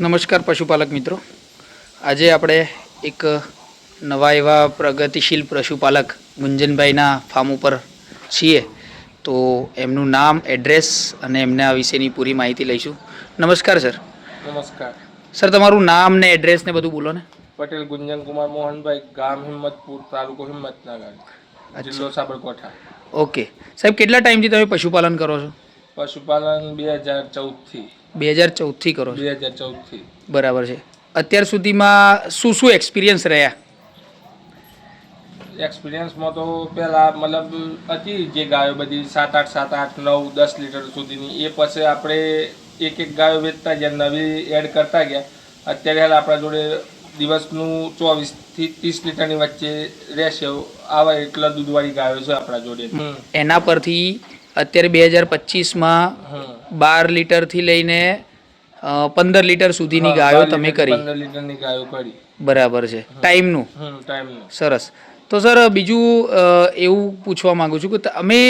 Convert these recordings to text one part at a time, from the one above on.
નમસ્કાર પશુપાલક મિત્રો. આજે આપણે એક નવા એવા પ્રગતિશીલ પશુપાલક ગુંજનભાઈના ફાર્મ ઉપર છીએ. તો એમનું નામ એડ્રેસ અને એમના વિશેની પૂરી માહિતી લઈશું. નમસ્કાર સર. નમસ્કાર. સર તમારું નામ ને એડ્રેસ ને બધું બોલો ને. પટેલ ગુંજન કુમાર મોહનભાઈ ગામ હિંમતપુર તાલુકો હિંમતનગર જિલ્લો સાબરકાંઠા. ઓકે. સાહેબ કેટલા ટાઈમથી તમે પશુપાલન કરો છો? પશુપાલન બે હજાર ચૌદથી. બે હજાર ચૌદથી કરો બે હજાર ચૌદથી. બરાબર છે. અત્યાર સુધીમાં શું શું એક્સપિરિયન્સ રહ્યા? એક્સપિરિયન્સમાં તો પહેલાં મતલબ હતી જે ગાયો બધી સાત આઠ સાત આઠ નવ દસ લીટર સુધીની. એ પછી આપણે એક એક ગાયો વેચતા ગયા નવી એડ કરતા ગયા. અત્યારે હાલ આપણા જોડે દિવસનું ચોવીસથી ત્રીસ લીટરની વચ્ચે રહેશે આવા એટલા દૂધવાળી ગાયો છે આપણા જોડે. એના પરથી અત્યારે બે હજાર પચીસમાં બાર લીટરથી લઈને પંદર લીટર સુધીની ગાયો તમે કરી. લીટરની ગાયો કરી. બરાબર છે. ટાઈમનું. સરસ. તો સર બીજું એવું પૂછવા માંગુ છું કે તમે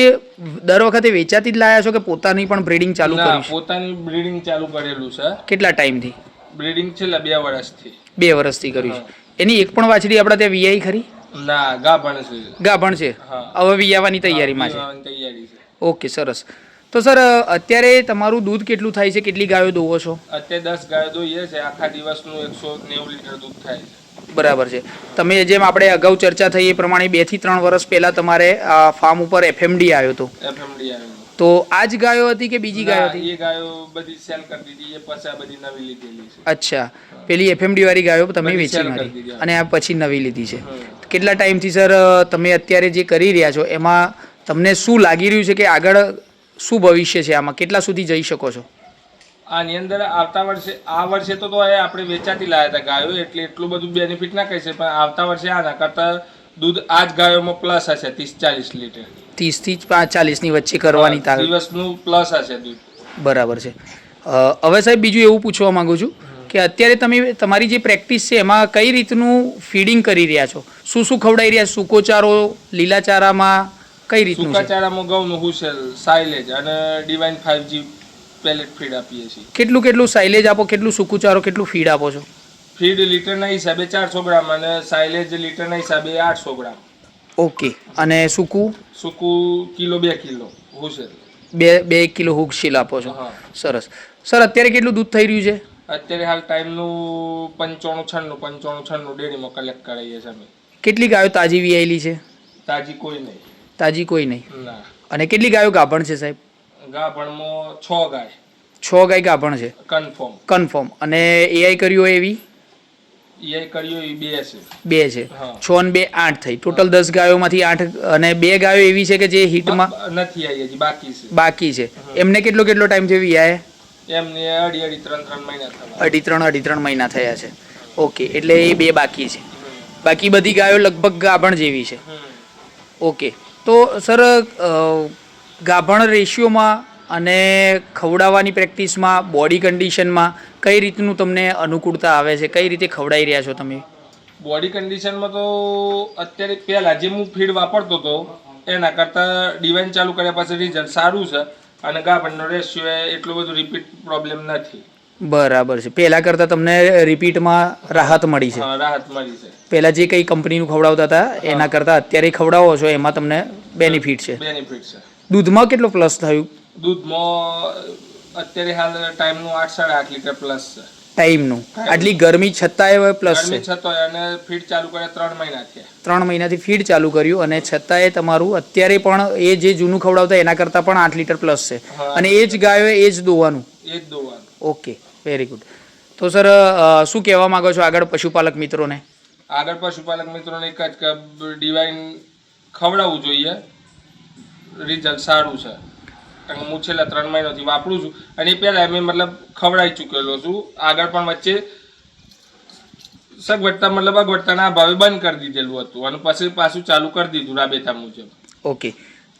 દર વખતે વેચાતી જ લાયા છો કે પોતાની પણ બ્રીડિંગ ચાલુ ના કર્યું પોતાની બ્રીડિંગ ચાલુ કરેલું છે. કેટલા ટાઈમથી? બ્રીડિંગ છેલ્લા બે વર્ષથી બે વર્ષથી કર્યું છે એની એક પણ વાછડી આપણા ત્યાં વીઆઈ ખરી? ના ગાભણ છે. ગાભણ છે? હવે વિયાવાની તૈયારીમાં છે. તૈયારી છે. ઓકે સરસ. તો સર અત્યારે તમારું દૂધ કેટલું થાય છે? કેટલી ગાયો દોવો છો? અત્યારે દસ ગાયો દોઈએ છે. આખા દિવસનું એકસો નેવું લીટર દૂધ થાય છે. બરાબર છે. તમે જેમ આપણે અગાઉ ચર્ચા થઈ એ પ્રમાણે બેથી ત્રણ વર્ષ પહેલા તમારે ફાર્મ ઉપર એફએમડી આવ્યો હતો. એફએમડી આવ્યો. તો આ જ ગાયો હતી કે બીજી ગાયો હતી? એ ગાયો બધી સેલ કરી દીધી. એ પછી બધી નવી લીધેલી છે. અચ્છા. પેલી એફએમડી વાળી ગાયો તમે વેચી મારી. અને આ પછી નવી લીધી છે. કેટલા ટાઈમથી સર તમે અત્યારે જે કરી રહ્યા છો એમાં તમને શું લાગી રહ્યું છે કે આગળ શું ભવિષ્ય છે આમાં? કેટલા સુધી જઈ શકો છો? આની અંદર આવતા વર્ષે આ વર્ષે તો તો આપણે વેચાતી લાયા હતા ગાયો એટલે એટલું બધું બેનિફિટ ના કહી છે પણ આવતા વર્ષે આના કરતા દૂધ આ જ ગાયોમાં પ્લસ હશે ત્રીસ ચાલીસ લીટર. ત્રીસથી પાંચ ચાલીસની વચ્ચે કરવાની તાકત. દિવસનું પ્લસ હશે દૂધ. બરાબર છે. હવે સાહેબ બીજું એવું પૂછવા માંગુ છું કે અત્યારે તમે તમારી જે પ્રેક્ટિસ છે એમાં કઈ રીતનું ફીડિંગ કરી રહ્યા છો? શું શું ખવડાવી રહ્યા સુકોચારો લીલાચારામાં લીલા ચારામાં કઈ રીતનું છે? સુકાચારામાં ઘઉંનું હુસેલ સાઇલેજ અને Divine five G pellet feed આપીએ છીએ. કેટલું કેટલું સાઇલેજ આપો કેટલું સૂકું ચારો કેટલું ફીડ આપો છો? ફીડ લીટરના હિસાબે ચારસો ગ્રામ અને સાઇલેજ લીટરના હિસાબે આઠસો ગ્રામ. ઓકે. અને સૂકું? સૂકું કિલો બે કિલો હુસેલ. બે બે કિલો હુક શીલ આપો છો. સરસ. સર અત્યારે કેટલું દૂધ થઈ રહ્યું છે? અત્યારે હાલ ટાઈમનું પંચાણું છન્નું પંચાણું છન્નું ડેરીમાં કલેક્ટ કરાવીએ છીએ અમે. કેટલી ગાયો તાજી વી આવેલી છે? તાજી કોઈ નહીં. તાજી કોઈ નહીં. ના. અને કેટલી ગાયો ગાભણ છે સાહેબ? ગાભણમાં છ ગાય. છ ગાય ગાભણ છે. કન્ફર્મ કન્ફર્મ અને એઆઈ કર્યું હોય એવી? એ કર્યો એ બે છે. બે છે. છ અને બે આઠ થઈ. ટોટલ દસ ગાયોમાંથી આઠ અને બે ગાયો એવી છે કે જે હિટમાં નથી આવી હજી બાકી છે. બાકી છે. એમને કેટલો કેટલો ટાઈમ છે વિયાએ એમને અઢી અઢી ત્રણ ત્રણ મહિના થયા. અઢી ત્રણ અઢી ત્રણ મહિના થયા છે. ઓકે એટલે એ બે બાકી છે. બાકી બધી ગાયો લગભગ ગાભણ જેવી છે. ઓકે. તો સર ગાભણ રેશિયોમાં અને ખવડાવવાની પ્રેક્ટિસમાં, બોડી કન્ડિશનમાં કઈ રીતનું તમને અનુકૂળતા આવે છે? કઈ રીતે ખવડાવી રહ્યા છો તમે? બોડી કન્ડિશનમાં તો અત્યારે પહેલાં જે હું ફીડ વાપરતો હતો, એના કરતાં ડિવાઇન ચાલુ કર્યા પછી રિઝલ્ટ સારું છે અને ગાભણનો રેશિયો એટલું બધું રિપીટ પ્રોબ્લેમ નથી. બરાબર છે. પહેલાં કરતાં તમને રિપીટમાં રાહત મળી છે. રાહત મળી છે. પહેલાં જે કંઈ કંપનીનું ખવડાવતા હતા એના કરતાં અત્યારે ખવડાવો છો એમાં તમને બેનિફિટ છે. બેનિફિટ છે. દૂધમાં કેટલો પ્લસ થયું? દૂધમાં અત્યારે હાલ ટાઈમનું આઠ સાડા આઠ લીટર પ્લસ છે. ટાઈમનું. આટલી ગરમી છતાંય પ્લસ છે. છતાંય અને ફીડ ચાલુ કર્યા ત્રણ મહિના થયા. ત્રણ મહિનાથી ફીડ ચાલુ કર્યું અને છતાંય તમારું અત્યારે પણ એ જે જૂનું ખવડાવતા એના કરતાં પણ આઠ લીટર પ્લસ છે. અને એ જ ગાયો એ જ દોવાનું. એ જ દોવાનું. ઓકે વેરી ગુડ તો સર શું કહેવા માંગો છો આગળ પશુપાલક મિત્રોને? આગળ પશુપાલક મિત્રોને એક જ ડિવાઇન ખવડાવવું જોઈએ. રિઝલ્ટ સારું છે. કે હું છેલ્લા ત્રણ મહિનાથી વાપરું છું અને એ પહેલાં મેં મતલબ ખવડાવી ચૂકેલો છું. આગળ પણ વચ્ચે સગવડતા મતલબ અગવડતાના ભાવે બંધ કરી દીધેલું હતું અને પછી પાછું ચાલુ કરી દીધું રાબેતા મુજબ. ઓકે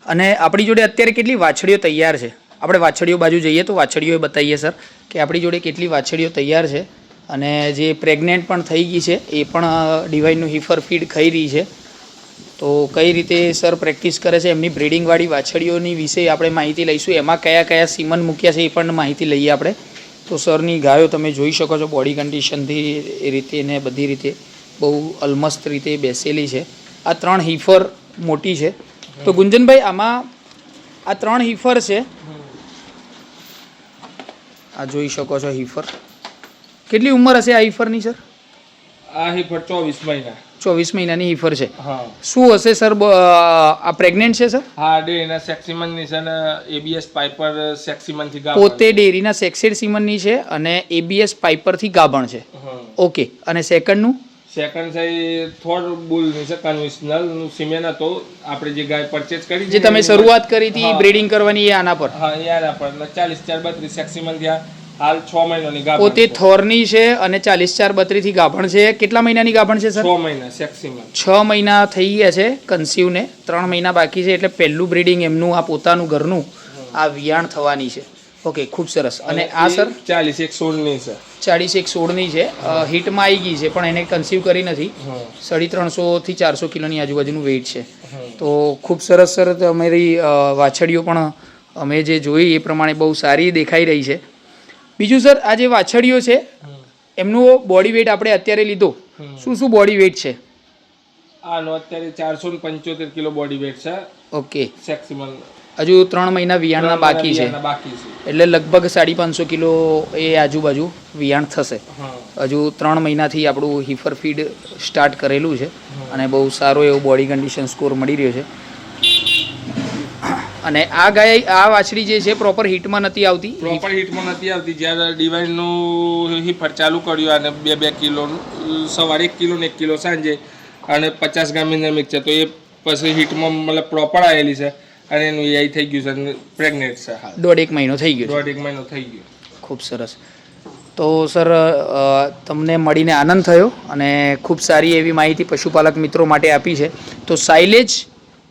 અને આપણી જોડે અત્યારે કેટલી વાછડીઓ તૈયાર છે? આપણે વાછડીઓ બાજુ જઈએ તો વાછડીઓ બતાવીએ, સર, કે આપણી જોડે કેટલી વાછડીઓ તૈયાર છે અને જે પ્રેગ્નેન્ટ પણ થઈ ગઈ છે, એ પણ ડિવાઇનનું હિફર ફીડ ખાઈ રહી છે. તો કઈ રીતે, સર પ્રેક્ટિસ કરે છે? એમની બ્રીડિંગવાળી વાછડીઓની વિશે આપણે માહિતી લઈશું. એમાં કયા કયા સીમન મૂક્યા છે એ પણ માહિતી લઈએ આપણે. તો સરની ગાયો તમે જોઈ શકો છો બોડી કન્ડિશનથી એ રીતે ને બધી રીતે બહુ અલમસ્ત રીતે બેસેલી છે. આ ત્રણ હિફર મોટી છે. તો ગુંજનભાઈ, આમાં આ ત્રણ હિફર છે. આ જોઈ શકો છો હીફર. કેટલી ઉંમર હશે આ હીફરની સર? આ હિફર ચોવીસ મહિના. ચોવીસ મહિનાની હીફર છે. શું હશે સર આ પ્રેગ્નેન્ટ છે સર? હા ડેરીના એના સેક્સીમનની છે અને એબીએસ પાઇપર સેક્સીમનથી ગાભણ. પોતે ડેરીના સેક્સેડ સિમનની છે અને એબીએસ પાઇપરથી ગાભણ છે. ઓકે અને સેકન્ડનું સેકન્ડ સાઈ એ થોડ બુલની છે કન્વેન્શનલનું સિમેન્ટ હતો. આપણે જે ગાય પરચેસ કરી જે તમે શરૂઆત કરી હતી બ્રીડિંગ કરવાની એ આના પર. હા યાર આપણે ચાલીસ ચાર બત્રીસ સેક્સિમલ થયા. હાલ છ મહિનાની ગાભણ પોતે થોરની છે અને ચાલીસ ચાર બત્રીસથી ગાભણ છે. કેટલા મહિનાની ગાભણ છે સર? છ મહિના સેક્સિમલ છ મહિના થઈ ગયા છે કન્સીવને ત્રણ મહિના બાકી છે એટલે પહેલું બ્રીડિંગ એમનું આ પોતાનું ઘરનું આ વિયાણ થવાની છે. ઓકે ખૂબ સરસ. અને આ સર? ચાલીસ એક સોળની છે. ચાલીસ એક સોળની છે. હિટમાં આવી ગઈ છે પણ એને કન્સીવ કરી નથી. સાડી ત્રણસોથી ચારસો કિલોની આજુબાજુનું વેઇટ છે. તો ખૂબ સરસ સર તમારી વાછડીઓ પણ અમે જે જોઈ એ પ્રમાણે બહુ સારી દેખાઈ રહી છે. બીજું સર આ જે વાછડીઓ છે એમનું બોડી વેઇટ આપણે અત્યારે લીધો. શું શું બોડી વેઇટ છે? આનો અત્યારે ચારસો પંચોતેર કિલો બોડી વેટ છે. ઓકે સેક્સીમન હજુ ત્રણ મહિના વિયાણના બાકી છે. એટલે લગભગ સાડી પાંચસો કિલો એ આજુબાજુ વિયાણ થશે. હજુ ત્રણ મહિનાથી આપણું હિફર ફીડ સ્ટાર્ટ કરેલું છે અને બહુ સારો એવો બોડી કન્ડિશન સ્કોર મળી રહ્યો છે. અને આ ગાય આ વાછડી જે છે પ્રોપર હિટમાં નથી આવતી. પ્રોપર હીટમાં નથી આવતી. જ્યારે ડિવાઇનનું હિફર ચાલુ કર્યું અને બે બે કિલોનું સવારે એક કિલો ને એક કિલો સાંજે અને પચાસ ગ્રામની મિક્સર તો એ પછી હીટમાં મતલબ પ્રોપર આવેલી છે. અને એનું એઆઈ થઈ ગયું છે પ્રેગ્નેન્ટ છે હાલ. દોઢ એક મહિનો થઈ ગયો દોઢ એક મહિનો થઈ ગયો. ખૂબ સરસ. તો સર તમને મળીને આનંદ થયો અને ખૂબ સારી એવી માહિતી પશુપાલક મિત્રો માટે આપી છે. તો સાઇલેજ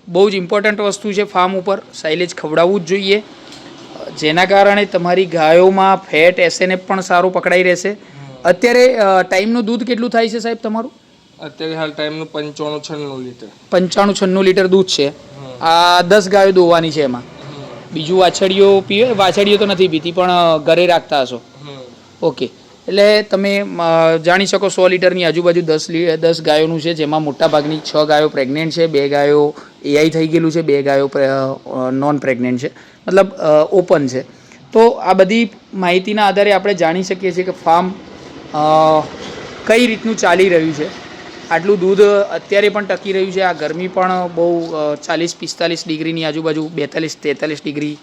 બહુ જ ઇમ્પોર્ટન્ટ વસ્તુ છે ફાર્મ ઉપર. સાઇલેજ ખવડાવવું જ જોઈએ. જેના કારણે તમારી ગાયોમાં ફેટ એસએનએફ પણ સારું પકડાઈ રહેશે. અત્યારે ટાઈમનું દૂધ કેટલું થાય છે સાહેબ તમારું? અત્યારે હાલ ટાઈમનું પંચાણું છન્નું લીટર પંચાણું છન્નું લીટર દૂધ છે. આ દસ ગાયો દોવાની છે એમાં. બીજું વાછડીઓ પીવે વાછડીઓ તો નથી પીતી પણ ઘરે રાખતા હશો. ઓકે. એટલે તમે જાણી શકો સો લીટરની આજુબાજુ દસ દસ ગાયોનું છે જેમાં મોટાભાગની છ ગાયો પ્રેગ્નેન્ટ છે બે ગાયો એઆઈ થઈ ગયેલું છે બે ગાયો નોન પ્રેગ્નેન્ટ છે. મતલબ ઓપન છે. તો આ બધી માહિતીના આધારે આપણે જાણી શકીએ છીએ કે ફાર્મ કઈ રીતનું ચાલી રહ્યું છે. આટલું દૂધ અત્યારે પણ ટકી રહ્યું છે. આ ગરમી પણ બહુ ચાલીસ, પિસ્તાલીસ ડિગ્રીની આજુબાજુ, બેતાલીસ, તેતાલીસ ડિગ્રી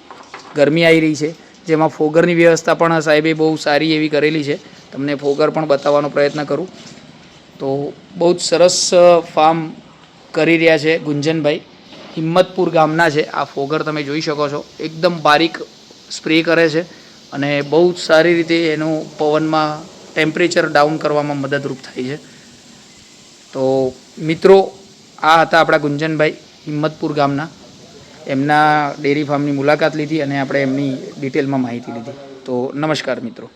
ગરમી આવી રહી છે. જેમાં ફોગરની વ્યવસ્થા પણ સાહેબે બહુ સારી એવી કરેલી છે. તમને ફોગર પણ બતાવવાનો પ્રયત્ન કરું. તો બહુ જ સરસ ફાર્મ કરી રહ્યા છે ગુંજનભાઈ. હિંમતપુર ગામના છે. આ ફોગર તમે જોઈ શકો છો. એકદમ બારીક સ્પ્રે કરે છે અને બહુ જ સારી રીતે એનું પવનમાં ટેમ્પરેચર ડાઉન કરવામાં મદદરૂપ થાય છે. તો મિત્રો, આ હતા આપણા ગુંજનભાઈ હિંમતપુર ગામના. એમના ડેરી ફાર્મની મુલાકાત લીધી અને આપણે એમની ડિટેલમાં માહિતી લીધી. તો નમસ્કાર મિત્રો.